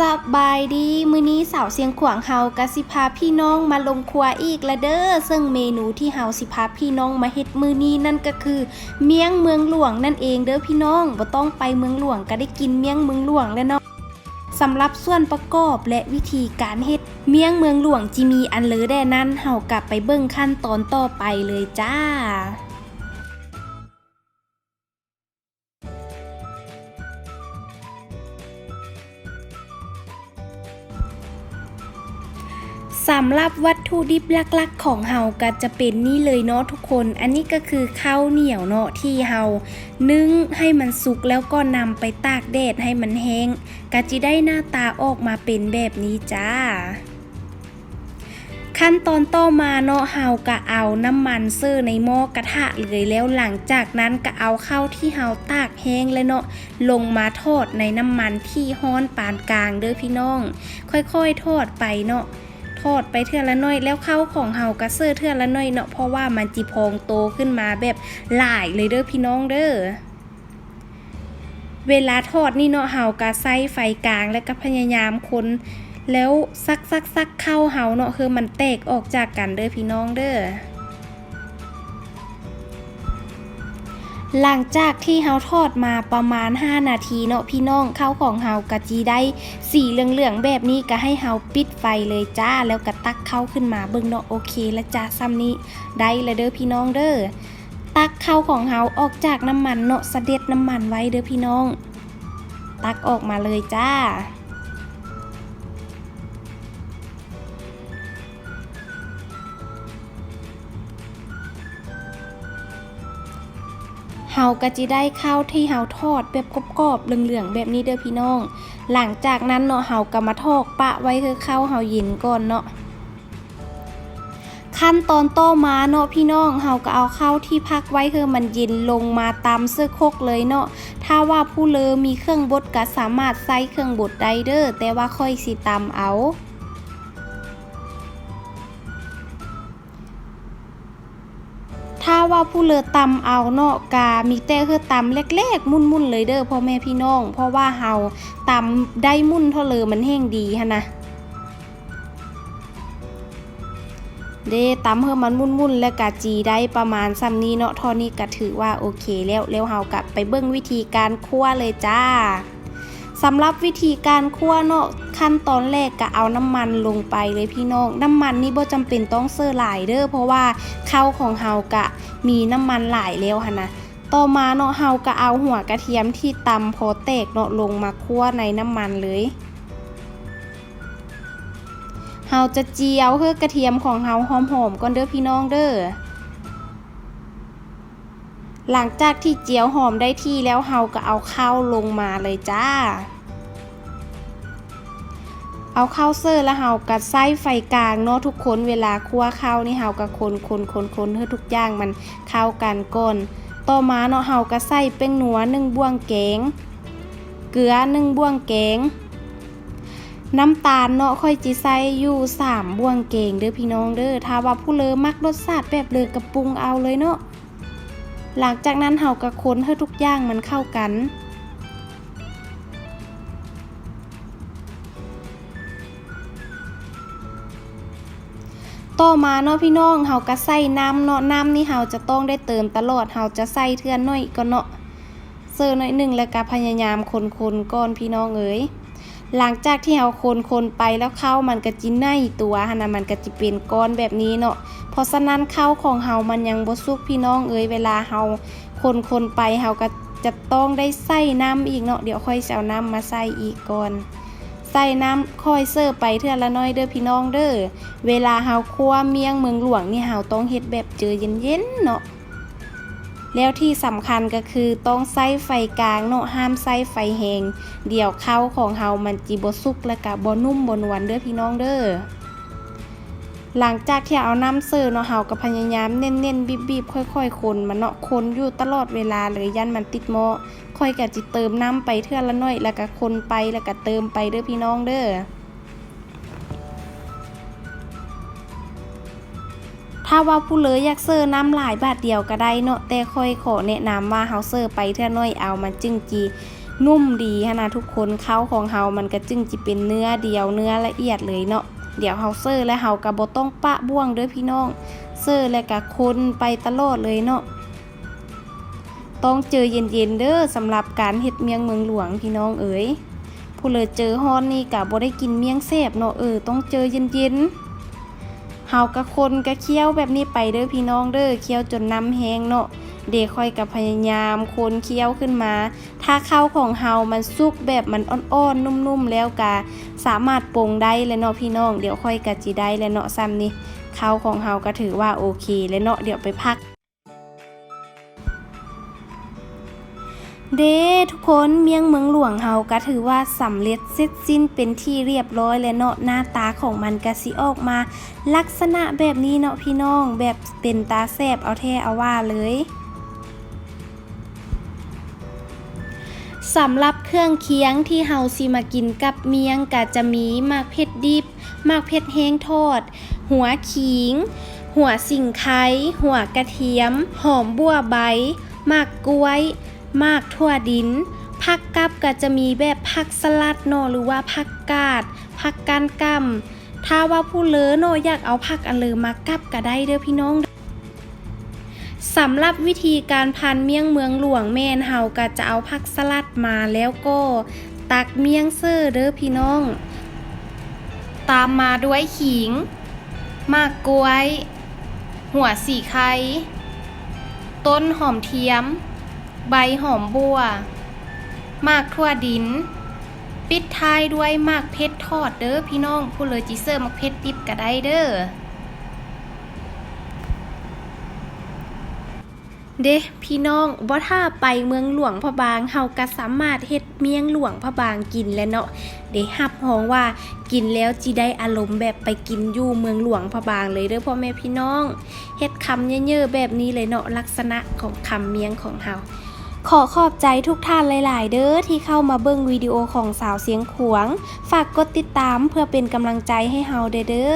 สบายดีมื้อนี้สาวเสียงขวางเฮากะสิพาพี่น้องมาลงครัวอีกละเด้อซึ่งเมนูที่เฮาสิพาพี่น้องมาเฮ็ดมื้อนี้นั่นก็คือ เมี่ยงเมืองหลวงนั่นเองเด้อพี่น้องบ่ต้องไปเมืองหลวงก็ได้กินเมี่ยงเมืองหลวงแล้วเนาะสำหรับส่วนประกอบและวิธีการเฮ็ด เมี่ยงเมืองหลวงจิมีอันเลอแด่นั้นเฮากลับไปเบิ่งขั้นตอนต่อไปเลยจ้า สำหรับวัตถุดิบหลักๆ ของเฮาก็จะเป็นนี่เลยเนาะทุกคน อันนี้ก็คือข้าวเหนียวเนาะที่เฮานึ่งให้มันสุกแล้วก็นำไปตากแดดให้มันแห้งก็จะได้หน้าตาออกมาเป็นแบบนี้จ้า ขั้นตอนต่อมาเนาะเฮาก็เอาน้ำมันเซอร์ในหม้อกระทะเลยแล้วหลังจากนั้นก็เอาข้าวที่เฮาตากแห้งแล้วเนาะลงมาทอดในน้ำมันที่ฮ้อนปานกลางเด้อพี่น้อง ค่อยๆทอดไปเนาะ ทอดไปเทื่อละน้อยแล้วเข้าของเฮากระเซอร์เทื่อละน้อยเนาะเพราะว่ามันจีพองโตขึ้นมาแบบหลายเลยเด้อพี่น้องเด้อเวลาทอดนี่เนาะเฮากะใส่ไฟกลางแล้วก็พยายามคนแล้วซักซักซักเข้าเฮาเนาะคือมันแตกออกจากกันเด้อพี่น้องเด้อ หลังจากที่เฮาทอดมาประมาณ 5 นาทีเนาะพี่น้องข้าวของเฮากะจีได้สีเหลืองๆแบบนี้ก็ให้เฮาปิดไฟเลยจ้า แล้วก็ตักเข้าขึ้นมาเบิ่งเนาะโอเคแล้วจ้าซ้ำนี้ได้แล้วเด้อพี่น้องเด้อตักเข้าของเฮาออกจากน้ำมันเนาะเสด็จน้ำมันไว้เด้อพี่น้อง ตักออกมาเลยจ้า เฮาก็จิได้ข้าวที่เฮาทอดแบบกรอบๆเหลืองๆแบบนี้เด้อพี่น้อง หลังจากนั้นเนาะเฮาก็มาทอกปะไว้คือข้าวเฮาเย็นก่อนเนาะขั้นตอนต่อมาเนาะพี่น้องเฮาก็เอาข้าวที่พักไว้คือมันเย็นลงมาตามเสื้อโคกเลยเนาะ ถ้าว่าผู้เลอมีเครื่องบดก็สามารถใส่เครื่องบดได้เด้อแต่ว่าค่อยสิตำเอา ว่าผู้เลอตำเอาเนาะกามีแต่คือตำแรกๆ มุ่นๆเลยเด้อพ่อแม่พี่น้อง เพราะว่าเฮาตำได้มุ่นเท่าเลยมันแห้งดีฮะนะเด้ตำเพื่อมันมุ่นๆและกะจีได้ประมาณซ้ำนี้เนาะท่อนี้ก็ถือว่าโอเคแล้วแล้วเฮากลับไปเบิ่งวิธีการคั่วเลยจ้า สำหรับวิธีการคั่วเนาะขั้นตอนแรกก็เอาน้ำมันลงไปเลยพี่น้อง น้ำมันนี่บ่จำเป็นต้องเสื้อหลายเด้อเพราะว่าข้าวของเฮากะมีน้ำมันหลายแล้วหั่นนะต่อมาเนาะเฮาก็เอาหัวกระเทียมที่ตำพอแตกเนาะลงมาคั่วในน้ำมันเลยเฮาจะเจียวคือกระเทียมของเฮาหอมๆก่อนเด้อพี่น้องเด้อหลังจากที่เจียวหอมได้ที่แล้วเฮาก็เอาข้าวลงมาเลยจ้า เอาข้าวเซอร์แล้วเฮาก็ใส่ไฟกลางเนาะทุกคนเวลาคั่วข้าวนี่เฮาก็คนคนคนคนให้ทุกอย่างมันเข้ากันก่อนต่อมาเนาะเฮาก็ใส่เป้งหนัวหนึ่งบ้วงแกงเกลือหนึ่งบ้วงแกงน้ำตาลเนาะค่อยจิใส่อยู่สามบ่วงเก่งเด้อพี่น้องเด้อถ้าว่าผู้เลอมักรสชาติแบบเลือกระปรุงเอาเลยเนาะหลังจากนั้นเฮากะคนให้ทุกอย่างมันเข้ากัน ต่อมาเนาะพี่น้องเฮาก็ใส่น้ำเนาะน้ำนี่เฮาจะต้องได้เติมตลอดเฮาจะใส่เทือนหน่อยก็เนาะเซอร์หน่อยหนึ่งแล้วก็พยายามคนๆก่อนพี่น้องเอ๋ยหลังจากที่เราคนคนๆไปแล้วข้าวมันก็จิในตัวหันะมันก็จะเป็นก้อนแบบนี้เนาะเพราะฉะนั้นข้าวของเฮามันยังบ่สุกพี่น้องเอ้ยเวลาเฮาคนคนๆไปเฮาก็จะต้องได้ใส่น้ำอีกเนาะเดี๋ยวค่อยเอาน้ำมาใส่อีกก่อน ใส่น้ำค่อยเสิร์ฟไปเทื่อละน้อยเด้อพี่น้องเด้อ เวลาเฮาคั่วเมียงเมืองหลวงนี่เฮาต้องเฮ็ดแบบเจอเย็นๆเนาะ แล้วที่สำคัญก็คือต้องใส่ไฟกลางเนาะห้ามใส่ไฟแหงเดี๋ยวข้าวของเฮามันจีบสุกและกะบ,บนุ่มบนวันเด้อพี่น้องเด้อ หลังจากที่เอาน้ำเสิร์ฟเนาะเฮาก็พยายามเน้นๆบีบๆค่อยๆคนมันเนาะคนอยู่ตลอดเวลาเลยยันมันติดหม้อค่อยกะจิเติมน้ำไปเทื่อละน้อยแล้วก็คนไปแล้วก็เติมไปเด้อพี่น้องเด้อถ้าว่าผู้เลยอยากเซอร์น้ำหลายบาทเดียวก็ได้เนาะแต่ค่อยขอแนะนำว่าเฮาเซอร์ไปเท่าน้อยเอามันจึงจีนุ่มดีฮะนะทุกคนข้าวของเฮามันก็จึงจิเป็นเนื้อเดียวเนื้อละเอียดเลยเนาะ เดี๋ยวเฮาเซอร์และเฮาก็บ่ต้องปะบ่วงเด้อพี่น้อง เซอร์และก็คนไปตลอดเลยเนาะต้องเจอเย็นๆเด้อสำหรับการเฮ็ดเมียงเมืองหลวงพี่น้องเอ๋ยผู้เลยเจอฮอนนี่ก็บ่ได้กินเมียงแซ่บเนาะเออต้องเจอเย็นๆเฮาก็คนก็เคี่ยวแบบนี้ไปเด้อพี่น้องเด้อเคี่ยวจนน้ำแห้งเนาะ เดค่อยกับพยายามคนเคี้ยวขึ้นมา ถ้าข้าวของเฮามันสุกแบบมันอ่อนๆนุ่มๆแล้วกะสามารถปรุงได้เลยเนาะพี่น้อง เดี๋ยวค่อยกะจิได้เลยเนาะซ้ำนี่ข้าวของเฮาก็ถือว่าโอเคเลยเนาะเดี๋ยวไปพักเด้ทุกคนเมียงเมืองหลวงเฮาก็ถือว่าสำเร็จเสร็จสิ้นเป็นที่เรียบร้อยแล้วเนาะหน้าตาของมันก็สิออกมา ลักษณะแบบนี้เนาะพี่น้องแบบเป็นตาแซบเอาแท้เอาว่าเลย สำหรับเครื่องเคียงที่เฮาสิมากินกับเมียงก็จะมีหมากเผ็ดดิบหมากเผ็ดแห้งทอด หัวขิง หัวสิงไคหัวกระเทียม หอมบัวใบหมากกล้วยหมากทั่วดินผักกับก็จะมีแบบผักสลัดเนหรือว่าผักกาดผักกานกำถ้าว่าผู้เลอเนอยากเอาผักอันเลอมากับก็ได้เด้อพี่น้อง สำหรับวิธีการพันเมี่ยงเมืองหลวงแม่นเฮาก็จะเอาผักสลัดมาแล้วก็ ตักเมี่ยงเซอร์เด้อพี่น้อง ตามมาด้วยขิงมากกล้วย หัวสีไข่ต้นหอมเทียม ใบหอมบัว มากทั่วดิน ปิดท้ายด้วยมากเพชรทอดเด้อพี่น้องผู้เลยจิเซอร์มากเพชรดิบก็ได้เด้อ เด้พี่น้องบ่ถ้าไปเมืองหลวงพะบางเฮาก็สามารถเฮ็ดเมียงหลวงพะบางกินแล้วเนาะเด้ฮับฮ้องว่ากินแล้วจิได้อารมณ์แบบไปกินอยู่เมืองหลวงพะบางเลยเด้อพ่อแม่พี่น้องเฮ็ดคำเยอะๆแบบนี้เลยเนาะลักษณะของคำเมียงของเฮาขอขอบใจทุกท่านหลาย ๆ เด้อที่เข้ามาเบิ่งวิดีโอของสาวเสียงขวง ฝากกดติดตามเพื่อเป็นกำลังใจให้เฮาเด้อเด้อ